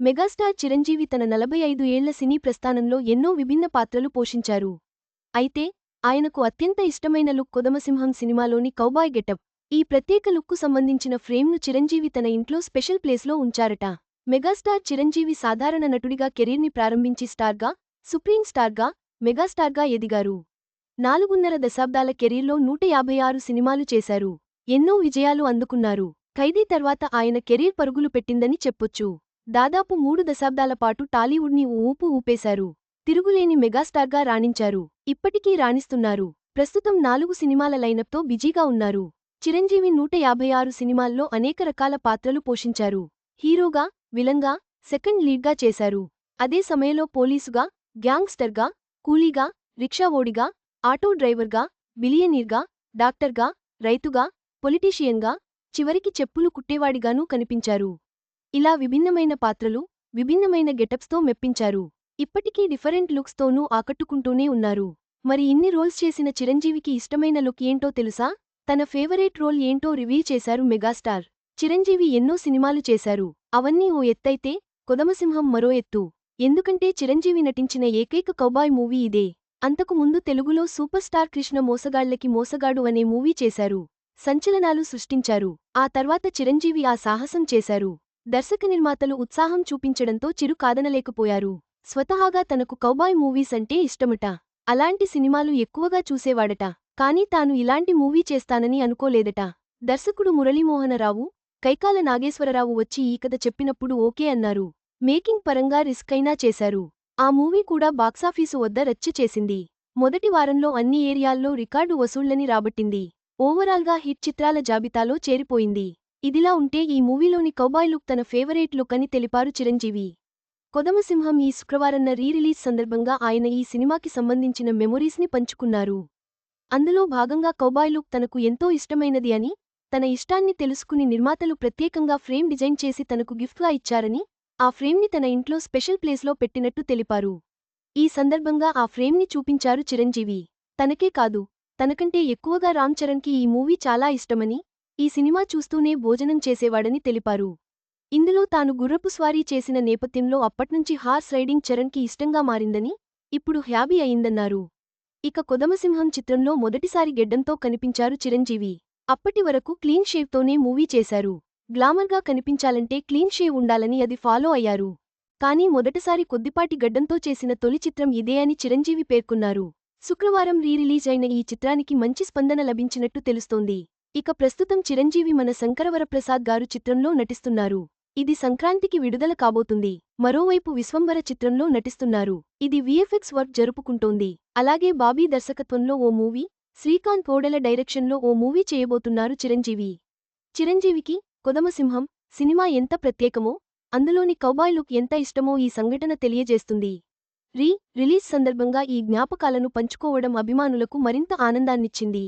Megastar Chiranjeevi తన నలభై ఐదు ఏళ్ళ సినీ ప్రస్థానంలో ఎన్నో విభిన్న పాత్రలు పోషించారు. అయితే ఆయనకు అత్యంత ఇష్టమైన లుక్ కొదమసింహం సినిమాలోని కౌబాయ్ గెటప్. ఈ ప్రత్యేక లుక్కు సంబంధించిన ఫ్రేమ్ను చిరంజీవి తన ఇంట్లో స్పెషల్ ప్లేస్లో ఉంచారట. మెగాస్టార్ చిరంజీవి సాధారణ నటుడిగా కెరీర్ని ప్రారంభించి స్టార్గా సుప్రీం స్టార్గా మెగాస్టార్గా ఎదిగారు. నాలుగున్నర దశాబ్దాల కెరీర్లో నూట యాభై ఆరు సినిమాలు చేశారు. ఎన్నో విజయాలు అందుకున్నారు. ఖైదీ తర్వాత ఆయన కెరీర్ పరుగులు పెట్టిందని చెప్పొచ్చు. దాదాపు మూడు దశాబ్దాల పాటు టాలీవుడ్ని ఓ ఊపు ఊపేశారు. తిరుగులేని మెగాస్టార్గా రాణించారు. ఇప్పటికీ రాణిస్తున్నారు. ప్రస్తుతం నాలుగు సినిమాల లైనప్తో బిజీగా ఉన్నారు. చిరంజీవి నూట యాభై ఆరు సినిమాల్లో అనేక రకాల పాత్రలు పోషించారు. హీరోగా విలంగా సెకండ్ లీడ్గా చేశారు. అదే సమయంలో పోలీసుగా గ్యాంగ్స్టర్గా కూలీగా రిక్షా ఓడిగా ఆటో డ్రైవర్గా బిలియనీర్గా డాక్టర్గా రైతుగా పొలిటీషియన్గా చివరికి చెప్పులు కుట్టేవాడిగానూ కనిపించారు. ఇలా విభిన్నమైన పాత్రలు విభిన్నమైన గెటప్స్తో మెప్పించారు. ఇప్పటికీ డిఫరెంట్ లుక్స్తోనూ ఆకట్టుకుంటూనే ఉన్నారు. మరి ఇన్ని రోల్స్ చేసిన చిరంజీవికి ఇష్టమైన లుక్ ఏంటో తెలుసా? తన ఫేవరేట్ రోల్ ఏంటో రివీల్ చేశారు మెగాస్టార్. చిరంజీవి ఎన్నో సినిమాలు చేశారు. అవన్నీ ఓ ఎత్తైతే కొదమసింహం మరో ఎత్తు. ఎందుకంటే చిరంజీవి నటించిన ఏకైక కౌబాయ్ మూవీ ఇదే. అంతకు ముందు తెలుగులో సూపర్ స్టార్ కృష్ణ మోసగాళ్ళకి మోసగాడు అనే మూవీ చేశారు. సంచలనాలు సృష్టించారు. ఆ తర్వాత చిరంజీవి ఆ సాహసం చేశారు. దర్శక నిర్మాతలు ఉత్సాహం చూపించడంతో చిరు కాదనలేకపోయారు. స్వతహాగా తనకు కౌబాయ్ మూవీస్ అంటే ఇష్టమట. అలాంటి సినిమాలు ఎక్కువగా చూసేవాడట. కాని తాను ఇలాంటి మూవీ చేస్తానని అనుకోలేదట. దర్శకుడు మురళీమోహనరావు కైకాల నాగేశ్వరరావు వచ్చి ఈ కథ చెప్పినప్పుడు ఓకే అన్నారు. మేకింగ్ పరంగా రిస్క్ అయినా చేశారు. ఆ మూవీ కూడా బాక్సాఫీసు వద్ద రచ్చ చేసింది. మొదటి వారంలో అన్ని ఏరియాల్లో రికార్డు వసూళ్ళని రాబట్టింది. ఓవరాల్గా హిట్ చిత్రాల జాబితాలో చేరిపోయింది. ఇదిలా ఉంటే ఈ మూవీలోని కౌబాయ్ లుక్ తన ఫేవరేట్ లుక్ అని తెలిపారు చిరంజీవి. కొదమసింహం ఈ శుక్రవారన్న రీరిలీజ్ సందర్భంగా ఆయన ఈ సినిమాకి సంబంధించిన మెమొరీస్ని పంచుకున్నారు. అందులో భాగంగా కౌబాయ్ లుక్ తనకు ఎంతో ఇష్టమైనది అని తన ఇష్టాన్ని తెలుసుకుని నిర్మాతలు ప్రత్యేకంగా ఫ్రేమ్ డిజైన్ చేసి తనకు గిఫ్ట్గా ఇచ్చారని ఆ ఫ్రేమ్ని తన ఇంట్లో స్పెషల్ ప్లేస్లో పెట్టినట్టు తెలిపారు. ఈ సందర్భంగా ఆ ఫ్రేమ్ని చూపించారు చిరంజీవి. తనకే కాదు తనకంటే ఎక్కువగా రామ్ చరణ్కి ఈ మూవీ చాలా ఇష్టమని ఈ సినిమా చూస్తూనే భోజనం చేసేవాడని తెలిపారు. ఇందులో తాను గుర్రపు స్వారీ చేసిన నేపథ్యంలో అప్పట్నుంచి హార్స్ రైడింగ్ చరణ్కి ఇష్టంగా మారిందని ఇప్పుడు హ్యాబీ అయిందన్నారు. ఇక కొదమసింహం చిత్రంలో మొదటిసారి గెడ్డంతో కనిపించారు చిరంజీవి. అప్పటి వరకు క్లీన్ షేవ్తోనే మూవీ చేశారు. గ్లామర్గా కనిపించాలంటే క్లీన్ షేవ్ ఉండాలని అది ఫాలో అయ్యారు. కానీ మొదటిసారి కొద్దిపాటి గడ్డంతో చేసిన తొలి చిత్రం ఇదే అని చిరంజీవి పేర్కొన్నారు. శుక్రవారం రీరిలీజ్ అయిన ఈ చిత్రానికి మంచి స్పందన లభించినట్టు తెలుస్తోంది. ఇక ప్రస్తుతం చిరంజీవి మన శంకరవరప్రసాద్ గారు చిత్రంలో నటిస్తున్నారు. ఇది సంక్రాంతికి విడుదల కాబోతుంది. మరోవైపు విశ్వంబర చిత్రంలో నటిస్తున్నారు. ఇది విఎఫ్ఎక్స్ వర్క్ జరుపుకుంటోంది. అలాగే బాబీ దర్శకత్వంలో ఓ మూవీ శ్రీకాంత్ కోడెల డైరెక్షన్లో ఓ మూవీ చేయబోతున్నారు చిరంజీవి. చిరంజీవికి కొదమసింహం సినిమా ఎంత ప్రత్యేకమో అందులోని కౌబాయ్ లుక్ ఎంత ఇష్టమో ఈ సంఘటన తెలియజేస్తుంది. రీ రిలీజ్ సందర్భంగా ఈ జ్ఞాపకాలను పంచుకోవడం అభిమానులకు మరింత ఆనందాన్నిచ్చింది.